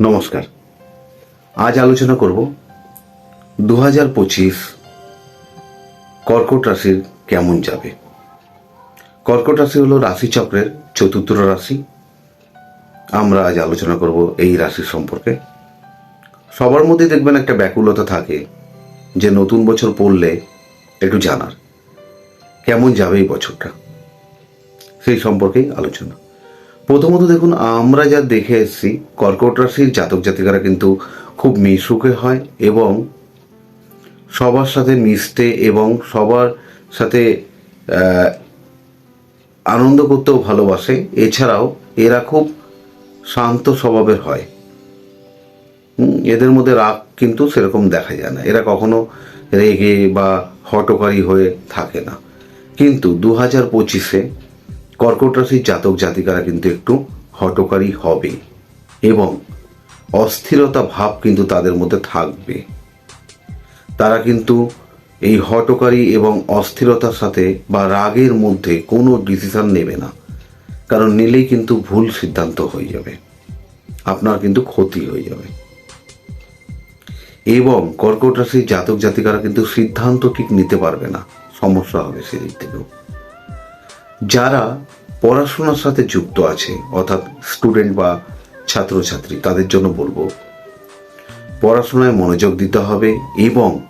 নমস্কার। আজ আলোচনা করব দু হাজার পঁচিশ কর্কট রাশির কেমন যাবে। কর্কট রাশি হলো রাশিচক্রের চতুর্থ রাশি। আমরা আজ আলোচনা করব এই রাশির সম্পর্কে। সবার মধ্যে দেখবেন একটা ব্যাকুলতা থাকে যে নতুন বছর পড়লে একটু জানার। কেমন যাবে এই বছরটা? সেই সম্পর্কেই আলোচনা। প্রথমত দেখুন, আমরা যা দেখে এসেছি কর্কট রাশির জাতক জাতিকারা কিন্তু খুব মিশুকে হয় এবং সবার সাথে মিশতে এবং সবার সাথে আনন্দ করতেও ভালোবাসে। এছাড়াও এরা খুব শান্ত স্বভাবের হয়। এদের মধ্যে রাগ কিন্তু সেরকম দেখা যায় না। এরা কখনো রেগে বা হটকারী হয়ে থাকে না। কিন্তু দু হাজার পঁচিশে কর্কট রাশির জাতক জাতিকারা কিন্তু একটু হটকারী হবে এবং অস্থিরতা ভাব কিন্তু তাদের মধ্যে থাকবে। তারা কিন্তু এই হটকারী এবং অস্থিরতার সাথে বা রাগের মধ্যে কোনো ডিসিশন নেবে না। কারণ নিলেই কিন্তু ভুল সিদ্ধান্ত হয়ে যাবে। আপনার কিন্তু ক্ষতি হয়ে যাবে। এবং কর্কট রাশির জাতক জাতিকারা কিন্তু সিদ্ধান্ত ঠিক নিতে পারবে না। সমস্যা হবে সেদিক থেকেও। যারা পড়াশোনার সাথে যুক্ত আছে, অর্থাৎ স্টুডেন্ট বা ছাত্রছাত্রী, তাদের জন্য বলব, পড়াশোনায় মনোযোগ দিতে হবে এবং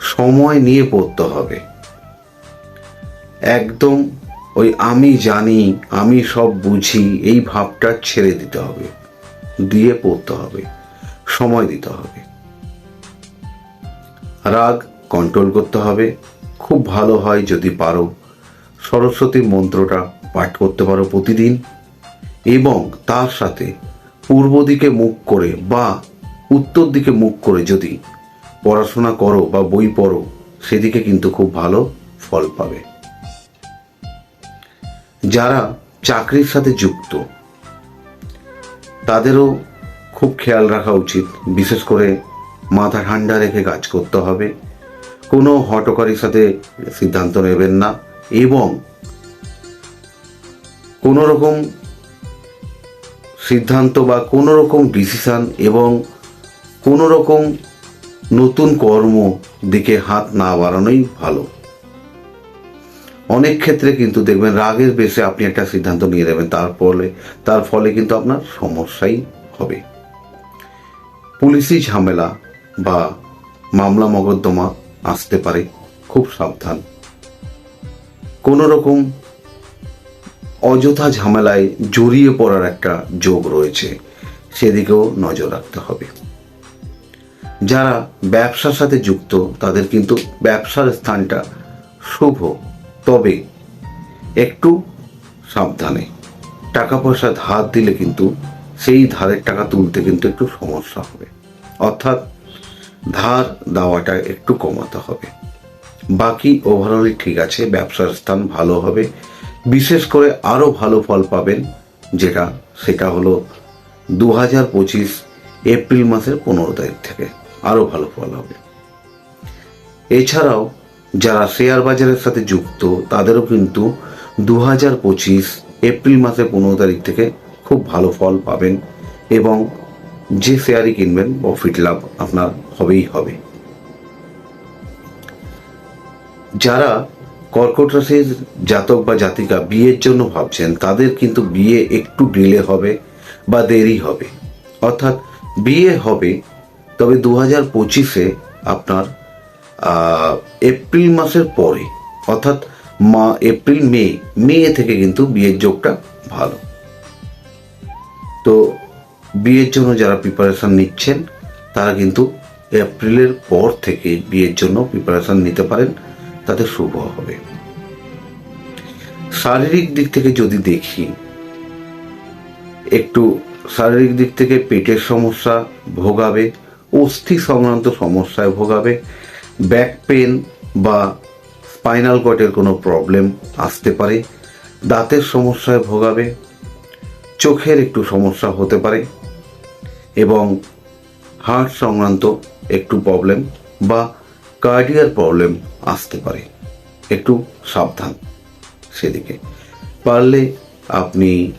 সময় নিয়ে পড়তে হবে। একদম ওই আমি জানি, আমি সব বুঝি, এই ভাবটা ছেড়ে দিতে হবে, দিয়ে পড়তে হবে, সময় দিতে হবে। রাগ কন্ট্রোল করতে হবে, খুব ভালো হয় যদি পারো। সরস্বতী মন্ত্রটা পাঠ করতে পারো প্রতিদিন এবং তার সাথে পূর্ব দিকে মুখ করে বা উত্তর দিকে মুখ করে যদি পড়াশোনা করো বা বই পড়ো, সেদিকে কিন্তু খুব ভালো ফল পাবে। যারা চাকরির সাথে যুক্ত, তাদেরও খুব খেয়াল রাখা উচিত। বিশেষ করে মাথা ঠান্ডা রেখে কাজ করতে হবে। কোনো হটকারীর সাথে সিদ্ধান্ত নেবেন না। এবং কোনো রকম সিদ্ধান্ত বা কোনো রকম ডিসিশন এবং কোনো রকম নতুন কর্ম দিকে হাত না বাড়ানোই ভালো। অনেক ক্ষেত্রে কিন্তু দেখবেন রাগের বেশে আপনি একটা সিদ্ধান্ত নিয়ে দেবেন তার ফলে তার ফলে কিন্তু আপনার সমস্যাই হবে। পুলিশি ঝামেলা বা মামলা মকদ্দমা আসতে পারে, খুব সাবধান। কোনো রকম অযথা ঝামেলায় জড়িয়ে পড়ার একটা যোগ রয়েছে, সেদিকেও নজর রাখতে হবে। যারা ব্যবসার সাথে যুক্ত, তাদের কিন্তু ব্যবসার স্থানটা শুভ। তবে একটু সাবধানে। টাকা পয়সা ধার দিলে কিন্তু সেই ধারের টাকা তুলতে কিন্তু একটু সমস্যা হবে। অর্থাৎ ধার দেওয়াটা একটু কমাতে হবে। বাকি ওভারঅলই ঠিক আছে, ব্যবসার স্থান ভালো হবে। বিশেষ করে আরও ভালো ফল পাবেন, যেটা সেটা হলো দু হাজার পঁচিশ এপ্রিল মাসের পনেরো তারিখ থেকে আরও ভালো ফল হবে। এছাড়াও যারা শেয়ার বাজারের সাথে যুক্ত, তাদেরও কিন্তু দু হাজার পঁচিশ এপ্রিল মাসের পনেরো তারিখ থেকে খুব ভালো ফল পাবেন এবং যে শেয়ারই কিনবেন প্রফিট লাভ আপনার হবেই হবে। যারা কর্কট রাশির জাতক বা জাতিকা বিয়ের জন্য ভাবছেন, তাদের কিন্তু বিয়ে একটু ডিলে হবে বা দেরি হবে। অর্থাৎ বিয়ে হবে, তবে দু হাজার পঁচিশে আপনার এপ্রিল মাসের পরে, অর্থাৎ মা, এপ্রিল, মে মে থেকে কিন্তু বিয়ের যোগটা ভালো। তো বিয়ের জন্য যারা প্রিপারেশন নিচ্ছেন, তারা কিন্তু এপ্রিলের পর থেকে বিয়ের জন্য প্রিপারেশন নিতে পারেন। তাতে শুভ হবে। শারীরিক দিক থেকে যদি দেখি, একটু শারীরিক দিক থেকে পেটের সমস্যা ভোগাবে, অস্থি সংক্রান্ত সমস্যায় ভোগাবে ব্যাক পেন বা স্পাইনাল কর্ডের কোনো প্রবলেম আসতে পারে, দাঁতের সমস্যায় ভোগাবে, চোখের একটু সমস্যা হতে পারে এবং হার্ট সংক্রান্ত একটু প্রবলেম বা কার্ডিয়ার প্রবলেম আসতে পারে। একটু সাবধান সেদিকে। পারলে আপনি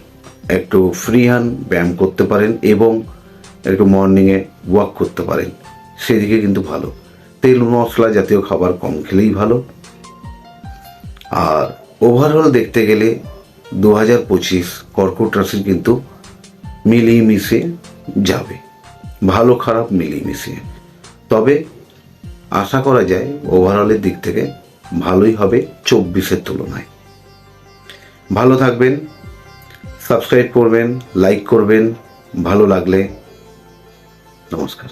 একটু ফ্রি হ্যান্ড ব্যায়াম করতে পারেন এবং একটু মর্নিংয়ে ওয়াক করতে পারেন। সেদিকে কিন্তু ভালো। তেল, মশলা জাতীয় খাবার কম খেলেই ভালো। আর ওভারঅল দেখতে গেলে দু হাজার পঁচিশ কর্কট রাশির কিন্তু মিলিয়ে মিশে যাবে। ভালো খারাপ মিলিয়ে মিশিয়ে তবে আশা করা যায় ওভারঅলের দিক থেকে ভালোই হবে চব্বিশের তুলনায়। ভালো থাকবেন সাবস্ক্রাইব করবেন লাইক করবেন, ভালো লাগলে নমস্কার।